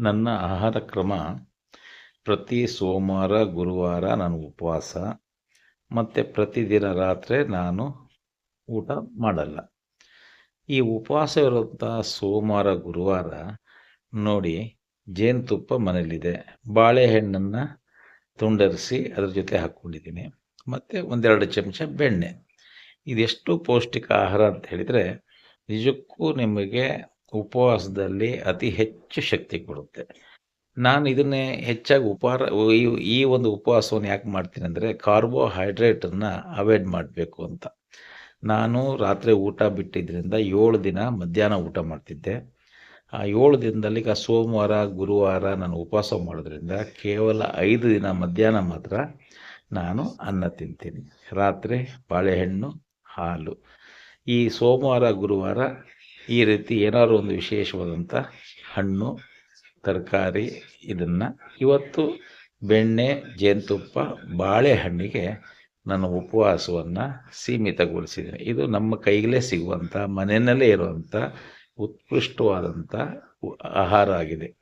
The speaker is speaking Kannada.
ನನ್ನ ಆಹಾರ ಕ್ರಮ. ಪ್ರತಿ ಸೋಮವಾರ, ಗುರುವಾರ ನಾನು ಉಪವಾಸ. ಮತ್ತು ಪ್ರತಿದಿನ ರಾತ್ರಿ ನಾನು ಊಟ ಮಾಡಲ್ಲ. ಈ ಉಪವಾಸ ಇರುವಂಥ ಸೋಮವಾರ, ಗುರುವಾರ ನೋಡಿ ಜೇನುತುಪ್ಪ ಮನೆಯಲ್ಲಿದೆ ಬಾಳೆಹಣ್ಣನ್ನು ತುಂಡರಿಸಿ ಅದ್ರ ಜೊತೆ ಹಾಕ್ಕೊಂಡಿದ್ದೀನಿ ಮತ್ತು ಒಂದೆರಡು ಚಮಚ ಬೆಣ್ಣೆ. ಇದೆಷ್ಟು ಪೌಷ್ಟಿಕ ಆಹಾರ ಅಂತ ಹೇಳಿದರೆ ನಿಜಕ್ಕೂ ನಿಮಗೆ ಉಪವಾಸದಲ್ಲಿ ಅತಿ ಹೆಚ್ಚು ಶಕ್ತಿ ಕೊಡುತ್ತೆ. ನಾನು ಇದನ್ನೇ ಹೆಚ್ಚಾಗಿ ಉಪಹಾರ, ಈ- ಈ ಒಂದು ಉಪವಾಸವನ್ನು ಯಾಕೆ ಮಾಡ್ತೀನಿ ಅಂದರೆ ಕಾರ್ಬೋಹೈಡ್ರೇಟನ್ನು ಅವಾಯ್ಡ್ ಮಾಡಬೇಕು ಅಂತ. ನಾನು ರಾತ್ರಿ ಊಟ ಬಿಟ್ಟಿದ್ದರಿಂದ ಏಳು ದಿನ ಮಧ್ಯಾಹ್ನ ಊಟ ಮಾಡ್ತಿದ್ದೆ. ಆ ಏಳು ದಿನದಲ್ಲಿ ಈಗ ಸೋಮವಾರ, ಗುರುವಾರ ನಾನು ಉಪವಾಸ ಮಾಡೋದ್ರಿಂದ ಕೇವಲ ಐದು ದಿನ ಮಧ್ಯಾಹ್ನ ಮಾತ್ರ ನಾನು ಅನ್ನ ತಿಂತೀನಿ. ರಾತ್ರಿ ಬಾಳೆಹಣ್ಣು, ಹಾಲು. ಈ ಸೋಮವಾರ, ಗುರುವಾರ ಈ ರೀತಿ ಏನಾದ್ರು ಒಂದು ವಿಶೇಷವಾದಂಥ ಹಣ್ಣು, ತರಕಾರಿ, ಇದನ್ನು ಇವತ್ತು ಬೆಣ್ಣೆ, ಜೇನುತುಪ್ಪ, ಬಾಳೆಹಣ್ಣಿಗೆ ನಾನು ಉಪವಾಸವನ್ನು ಸೀಮಿತಗೊಳಿಸಿದ್ದೀನಿ. ಇದು ನಮ್ಮ ಕೈಗಲೇ ಸಿಗುವಂಥ ಮನೆಯಲ್ಲೇ ಇರುವಂಥ ಉತ್ಕೃಷ್ಟವಾದಂಥ ಆಹಾರ ಆಗಿದೆ.